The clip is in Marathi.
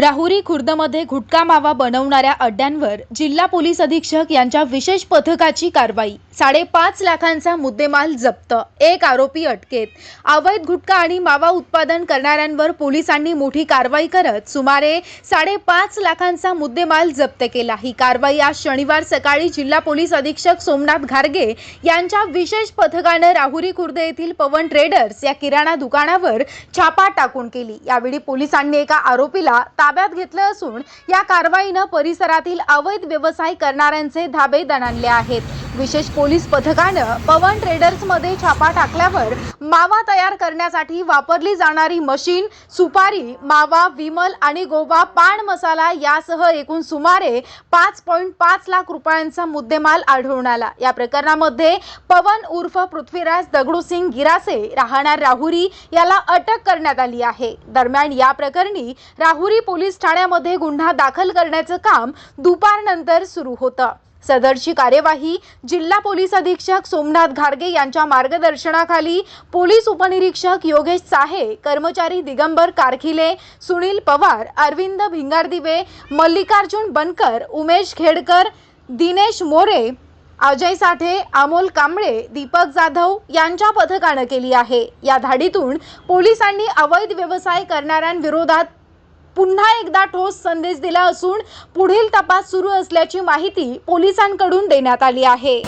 राहुरी खुर्दमध्ये गुटखा मावा बनवणाऱ्या अड्ड्यांवर जिल्हा पोलीस अधीक्षक यांच्या विशेष पथकाची कारवाई. साडेपाच लाखांचा मुद्देमाल जप्त. एक आरोपी अटकेत. अवैध गुटखा आणि मावा उत्पादन करणाऱ्यांवर पोलिसांनी मोठी कारवाई करत सुमारे साडेपाच लाखांचा मुद्देमाल जप्त केला. ही कारवाई आज शनिवार सकाळी जिल्हा पोलीस अधीक्षक सोमनाथ घारगे यांच्या विशेष पथकानं राहुरी खुर्द येथील पवन ट्रेडर्स या किराणा दुकानावर छापा टाकून केली. यावेळी पोलिसांनी एका आरोपीला ताब्यात घेतलं असून या कारवाईनं परिसरातील अवैध व्यवसाय करणाऱ्यांचे धाबे दणाणले आहेत. विशेष पोलीस पथकानं पवन ट्रेडर्समध्ये छापा टाकल्यावर मावा तयार करण्यासाठी वापरली जाणारी मशीन सुपारी मावा विमल आणि गोवा पान मसाला यासह एकूण सुमारे पाच पॉईंट पाच लाख रुपयांचा मुद्देमाल आढळून आला. या प्रकरणामध्ये पवन उर्फ पृथ्वीराज दगडूसिंग गिरासे राहणार राहुरी याला अटक करण्यात आली आहे. दरम्यान या प्रकरणी राहुरी पोलीस ठाण्यामध्ये गुन्हा दाखल करण्याचं काम दुपारनंतर सुरू होतं. सदरची कार्यवाही जिल्हा पोलीस अधीक्षक सोमनाथ घारगे यांच्या मार्गदर्शनाखाली पोलीस उपनिरीक्षक योगेश साहे कर्मचारी दिगंबर कारखिले सुनील पवार अरविंद भिंगारदिवे मल्लिकार्जुन बनकर उमेश खेडकर दिनेश मोरे अजय साठे अमोल कांबळे दीपक जाधव यांच्या पथकानं केली आहे. या धाडीतून पोलिसांनी अवैध व्यवसाय करणाऱ्यांविरोधात पुन्हा एकदा ठोस संदेश दिला असून पुढील तपास सुरू असल्याची माहिती पोलिसांकडून देण्यात आली आहे.